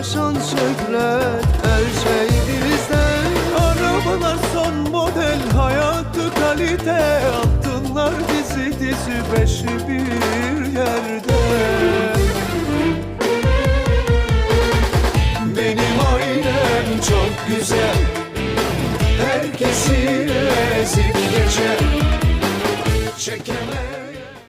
taşan şöhret her şey bizde. Arabalar son model hayatı kalite. Altınlar dizi dizi beşi bir yerde. Benim ailem çok güzel. Herkesi ezip geçer. Çeker